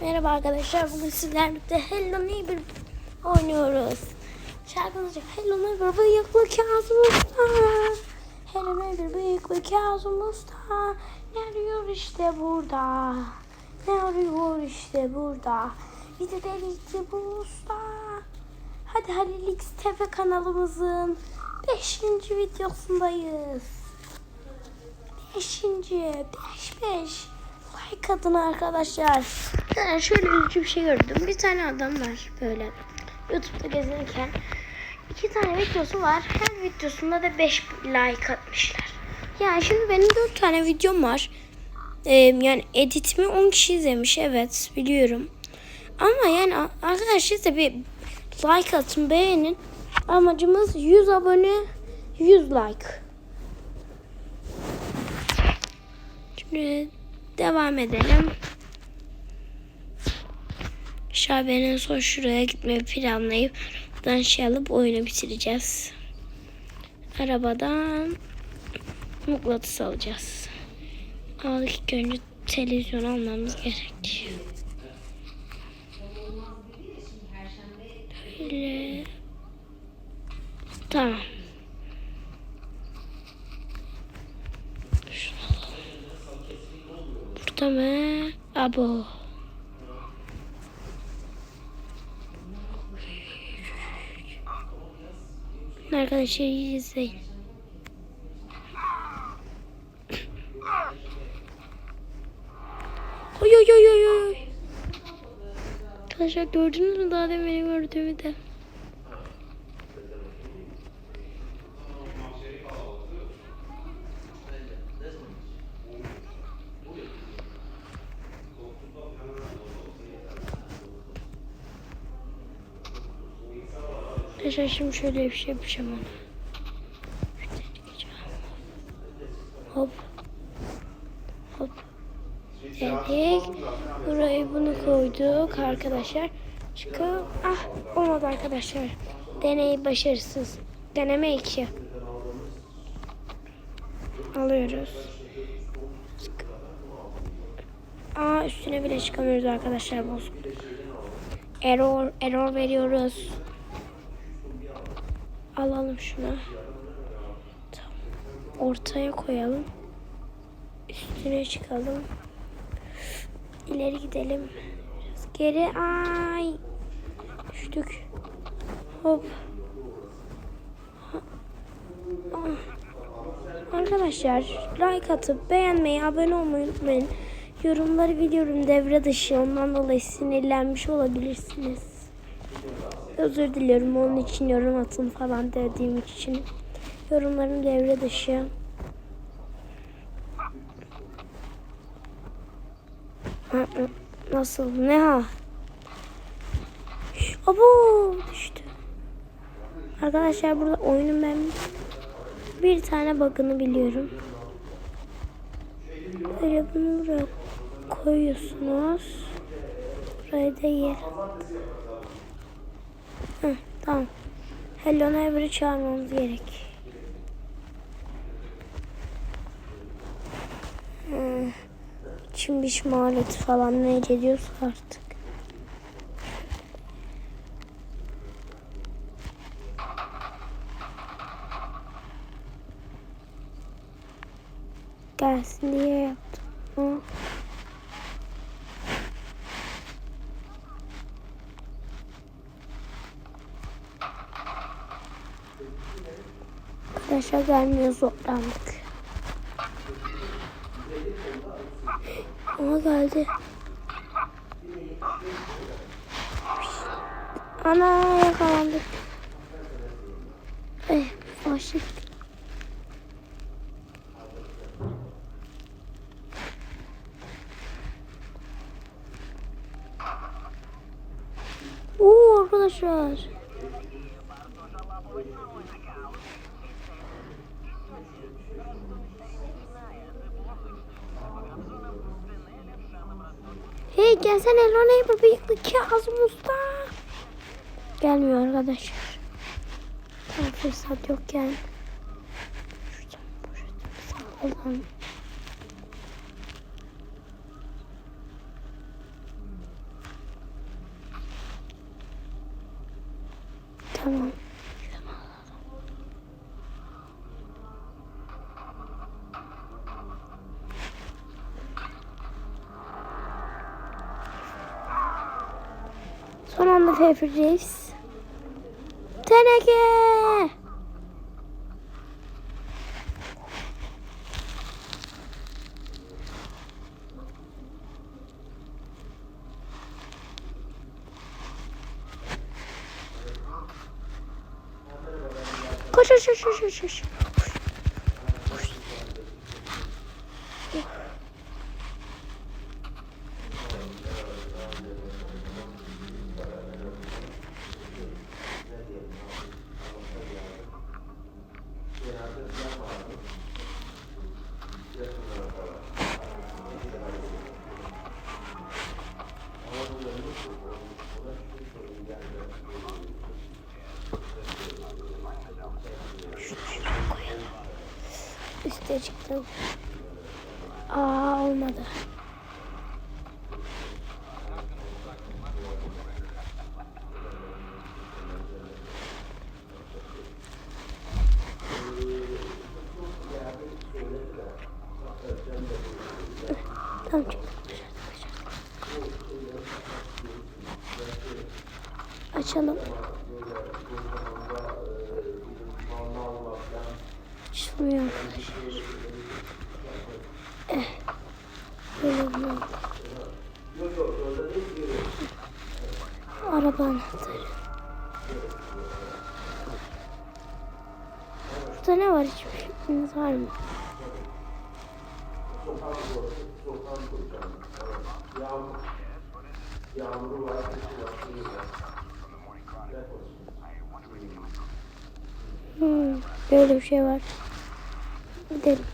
Merhaba arkadaşlar. Bugün sizlerle birlikte Hello Neighbor oynuyoruz. Şarkımız Hello Neighbor bıyıklı Kazım Usta. Hello Neighbor bıyıklı Kazım Usta. Ne arıyor işte burada. Ne arıyor işte burada. Bir de delikli bu usta. Hadi Halil X TV kanalımızın 5. videosundayız. Beşinci. Beş beş. Like atın arkadaşlar. Ben şöyle üzücü bir şey gördüm. Bir tane adam var böyle. Youtube'da gezinirken. iki tane videosu var. Her videosunda da 5 like atmışlar. Yani şimdi benim 4 tane videom var. Ee, yani editimi 10 kişi izlemiş. Evet biliyorum. Ama yani arkadaşlar siz de bir like atın beğenin. Amacımız 100 abone 100 like. Şimdi devam edelim. Şabenin son şuraya gitmeyi planlayıp buradan şey alıp oyunu bitireceğiz. Arabadan mıknatıs alacağız. Aldık ilk önce televizyon almamız gerek. Böyle. Tamam. Burada mı? Abo. İyi izleyin. Oy oy oy oy oy. Arkadaşlar gördünüz mü daha demin benim gördüğümü de. Arkadaşlar şimdi şöyle bir şey yapacağım ona. Hop. Hop. Dedik. Buraya bunu koyduk arkadaşlar. Çıkıp ah olmadı arkadaşlar. Deney başarısız. Deneme 2. Alıyoruz. Aa üstüne bile çıkamıyoruz arkadaşlar bozuk. Error, error veriyoruz. Alalım şunu. Tamam. Ortaya koyalım. Üstüne çıkalım. İleri gidelim. Biraz geri. Ay. Düştük. Hop. Ah. Arkadaşlar like atıp beğenmeyi, abone olmayı unutmayın. Yorumları biliyorum devre dışı. Ondan dolayı sinirlenmiş olabilirsiniz. Özür diliyorum onun için yorum atın falan dediğim için. Yorumlarım devre dışı. Nasıl? Ne ha? Abo düştü. Arkadaşlar burada oyunun ben bir tane bug'ını biliyorum. Böyle bunu buraya koyuyorsunuz. Buraya da yer. Hı, tamam. Hello Neighbor'ı çağırmamız gerek. Hı. Çim biçme aleti falan ne ediyorsa artık. Gelsin diye yaptım. Hı. Arkadaşlar gelmiyor zorlandık. Ama geldi. Ana yakalandık. Eh, başlık. Oo arkadaşlar. Hey gelsene Rona'yı bu bıyıklı Kazım Usta. Gelmiyor arkadaşlar. Tam fırsat yokken. Şuradan poşetimi sakladım. Tamam. Reeves. Teneke! Koş koş koş koş koş, çıktım. Aa olmadı. Açılmıyor arkadaşlar. Eh. Ne var hiçbir fikriniz var mı? Hmm, böyle bir şey var. Gidelim.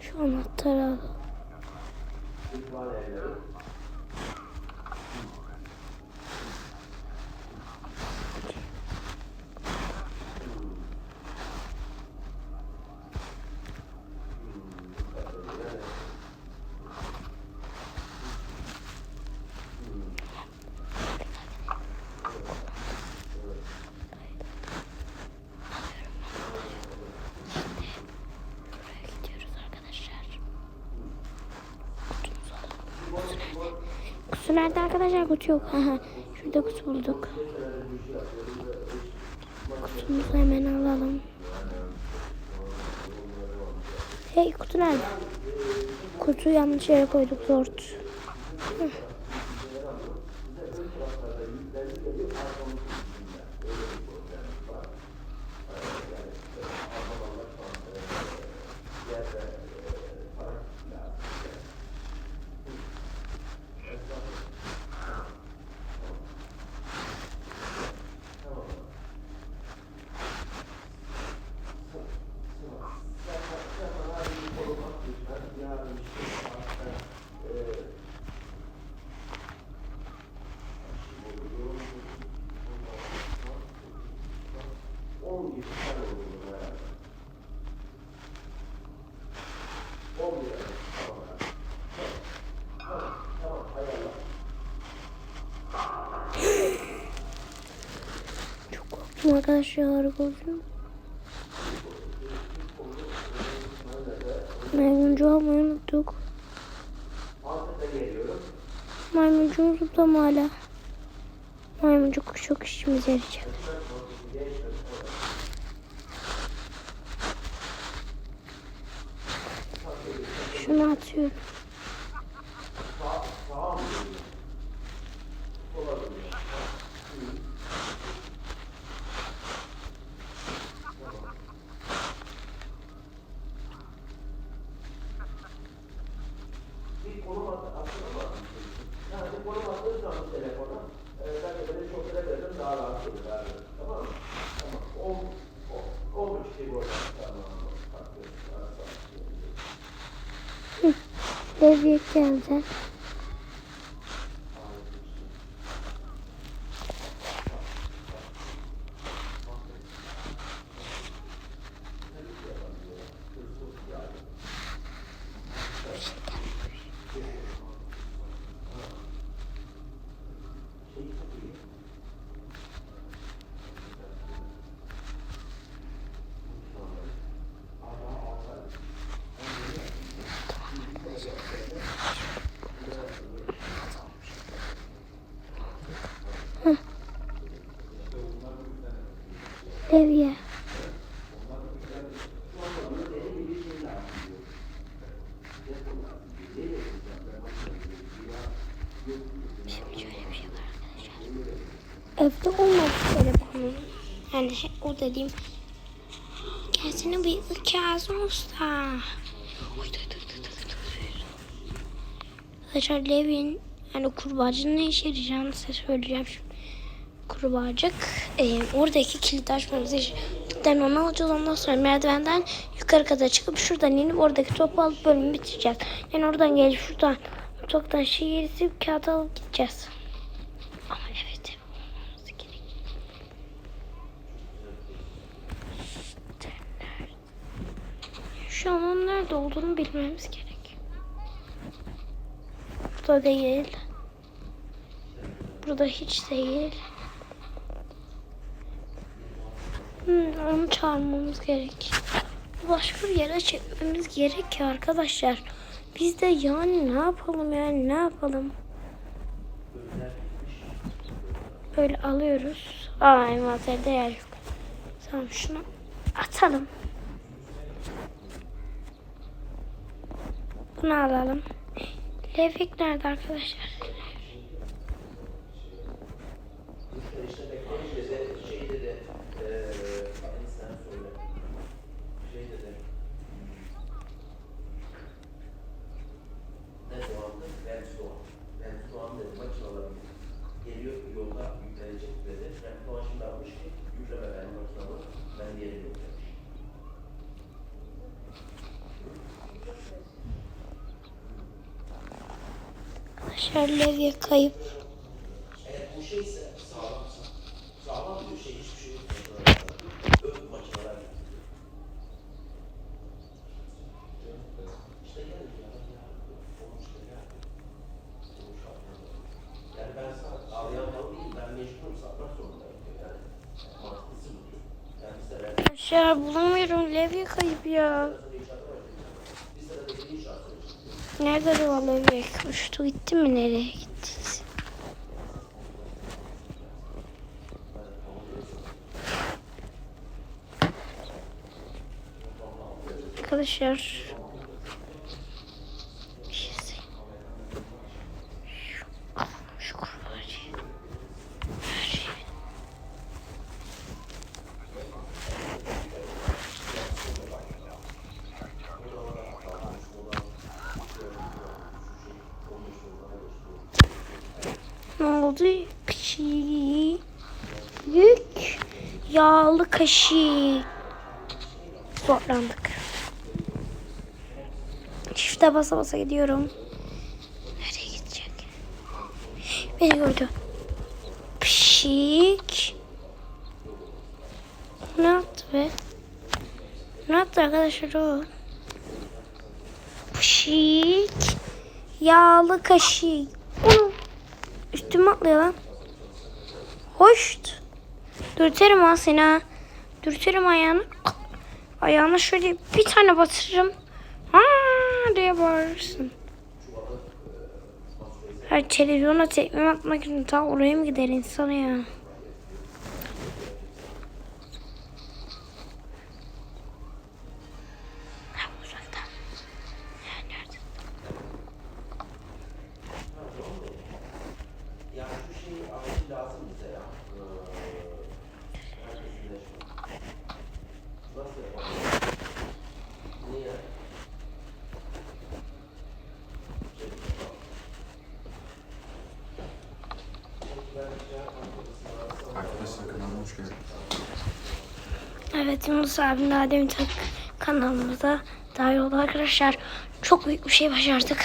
Şu anahtarı al. Buraya gidiyoruz arkadaşlar. Kutumuzu alalım. Kutu nerede? Kutu nerede arkadaşlar? Kutu yok. Şurada kutu bulduk. Kutumuzu hemen alalım. Hey kutu nerede? Kutu yanlış yere koyduk zort. Hı. Çok korktum arkadaşlar. Korktum. Maymuncu almayı unuttuk. Maymuncuğumuzu tuttum hala. Maymuncuk çok işimize yarayacak. Şunu atıyorum. Devriye geldi. Bir şey. Evde olmadı telefonum. Yani he- o dediğim Gelsene bıyıklı Kazım Usta. Arkadaşlar Levin yani kurbağacının ne işe yarayacağını size söyleyeceğim şimdi. Kurbağacık e, oradaki kilidi açmamız için kilitten onu alacağız ondan sonra merdivenden yukarı kadar çıkıp şuradan inip oradaki topu alıp bölümü bitireceğiz. Yani oradan gelip şuradan mutfaktan şey yerisi kağıt alıp gideceğiz. Ama evet. Şu an onun nerede olduğunu bilmemiz gerek. Burada değil. Burada hiç değil. Onu çağırmamız gerek. Başka bir yere çekmemiz gerek ki arkadaşlar. Biz de yani ne yapalım yani ne yapalım? Böyle alıyoruz. Aa envanterde yer yok. Tamam şunu atalım. Bunu alalım. Levik nerede arkadaşlar? Arkadaşlar levye kayıp. Eğer bu şeyse sağlamsa sağlam bir şey hiçbir şey yok. Ön makineler. Yani bulamıyorum levye kayıp ya. bir sene de bir inşaat sürecek. Nerede acaba levye? Uçtu gitti mi nereye gitti? Arkadaşlar bir şey söyleyeyim. Şu- Şu kurbağacıyı. Her şey benim. Oldu? Kaşık. Yağlı kaşık. Zorlandık. Çifte basa basa gidiyorum. Nereye gidecek? Beni gördü. Pişik. Ne yaptı be? Ne yaptı arkadaşlar o? Pişik. Yağlı kaşık. Atlıyor lan. Hoş. Dürterim ha seni ha. Dürterim ayağını. Ayağına şöyle bir tane batırırım. Ha diye bağırırsın. Her televizyona tekme atmak için ta oraya mı gider insan ya? Ha, uzakta. Ya, nerede? Yani şu şey acil lazım bize ya. Ee, herkesin de şu. Nasıl yapalım? Niye? Arkadaşlar kanalıma hoş geldiniz. Evet Yunus abim daha demin tak kanalımıza dahil oldu arkadaşlar. Çok büyük bir şey başardık.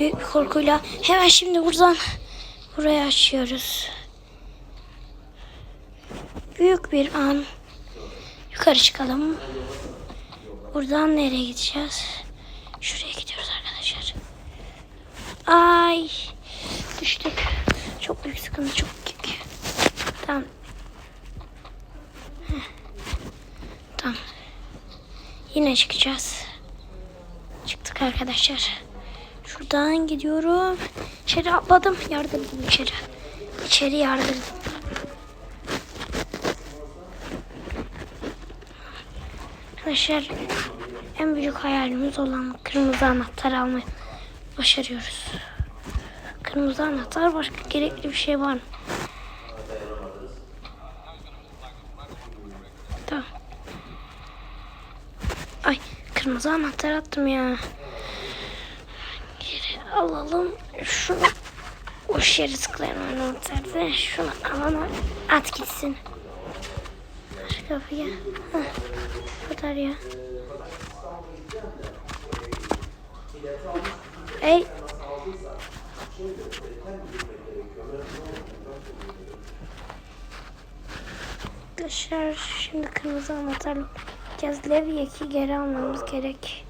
Büyük bir korkuyla. Hemen şimdi buradan buraya açıyoruz. Büyük bir an. Yukarı çıkalım. Buradan nereye gideceğiz? Şuraya gidiyoruz arkadaşlar. Ay düştük. Çok büyük sıkıntı çok büyük. Tamam. Yine çıkacağız. Çıktık arkadaşlar. Şuradan gidiyorum. İçeri atladım. Yardırdım içeri. İçeri yardırdım. Arkadaşlar en büyük hayalimiz olan kırmızı anahtar almayı başarıyoruz. Kırmızı anahtar başka gerekli bir şey var mı? Tamam. Ay kırmızı anahtar attım ya. Geri alalım. Şunu boş yere tıklayalım anahtarda. Şunu alana at gitsin. Şu kapıya. Heh, bu kadar ya. Ey. Arkadaşlar şimdi kırmızı anahtarla gideceğiz. Levy'yi geri almamız gerek.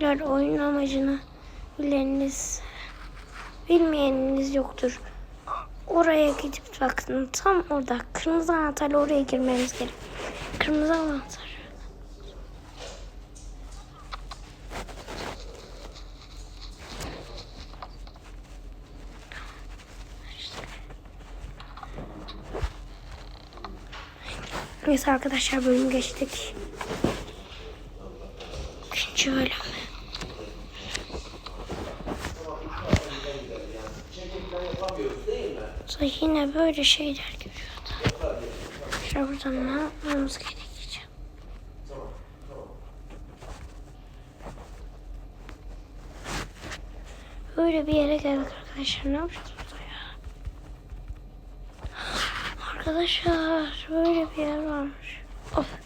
Yani oyun amacını bileniniz, bilmeyeniniz yoktur. Oraya gidip bakın. Tam orada. Kırmızı anahtarla oraya girmemiz gerek. Kırmızı anahtar. Neyse arkadaşlar bölüm geçtik. İkinci bölüm. Sonra yine böyle şeyler görüyordu. Şöyle buradan ne yapmamız gerekecek? Böyle bir yere geldik arkadaşlar. Ne yapacağız burada ya? Arkadaşlar böyle bir yer varmış. Of.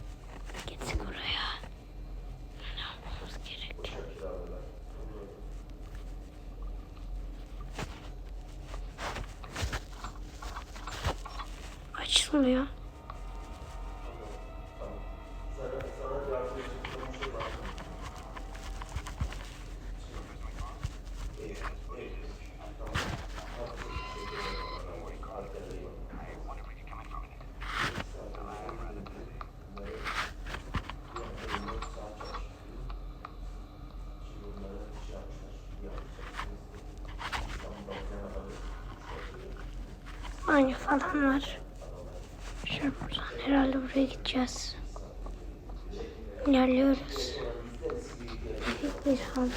Aynı falan var. Şöyle buradan herhalde buraya gideceğiz. İlerliyoruz. Bir an.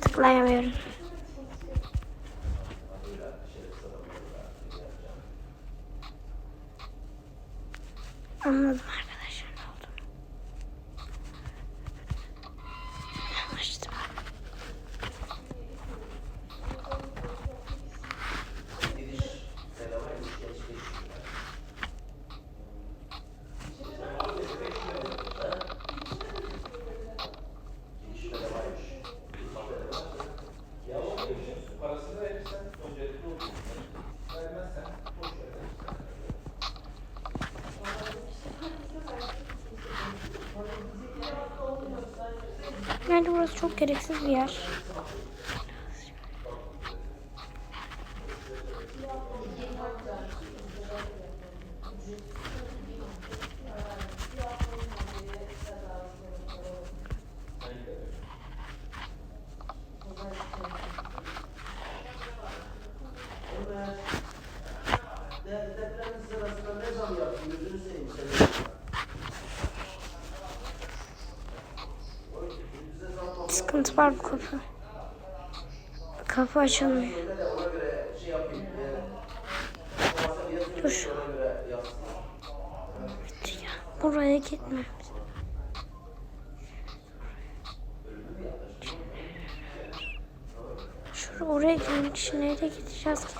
Tıklayamıyorum. Anladım arkadaşlar ne olduğunu. Açtım. Yani burası çok gereksiz bir yer. Sıkıntı var bu kapı. Kapı açılmıyor. Dur. Buraya gitmemiz. Şuraya oraya girmek için nereye gideceğiz ki?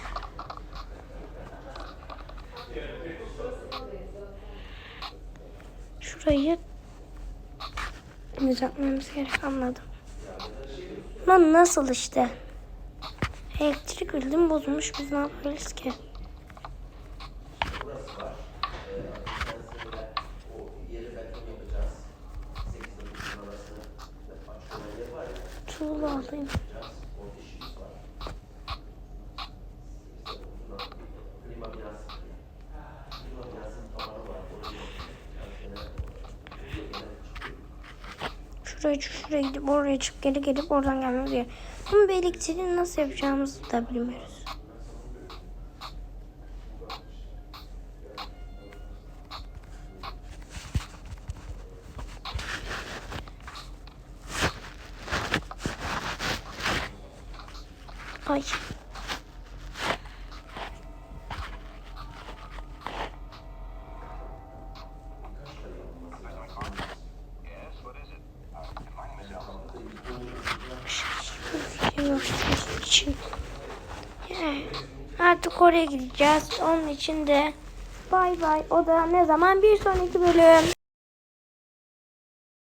Şurayı düzeltmemiz gerek anladım. Lan nasıl işte? Elektrik bildim bozulmuş biz ne yaparız ki? O yeri beton yapacağız. 8 ile 9 arasını açık olan yer var ya. Tuğla alayım. yapacağız. Orada işimiz var. İşte uzun klima binası. şuraya çık şuraya gidip oraya çık geri gelip oradan gelmemiz gerekiyor. Ama bir elektriği nasıl yapacağımızı da bilmiyoruz. Ay. için. Yani artık gideceğiz. Onun için de bay bay. O da ne zaman? Bir sonraki bölüm.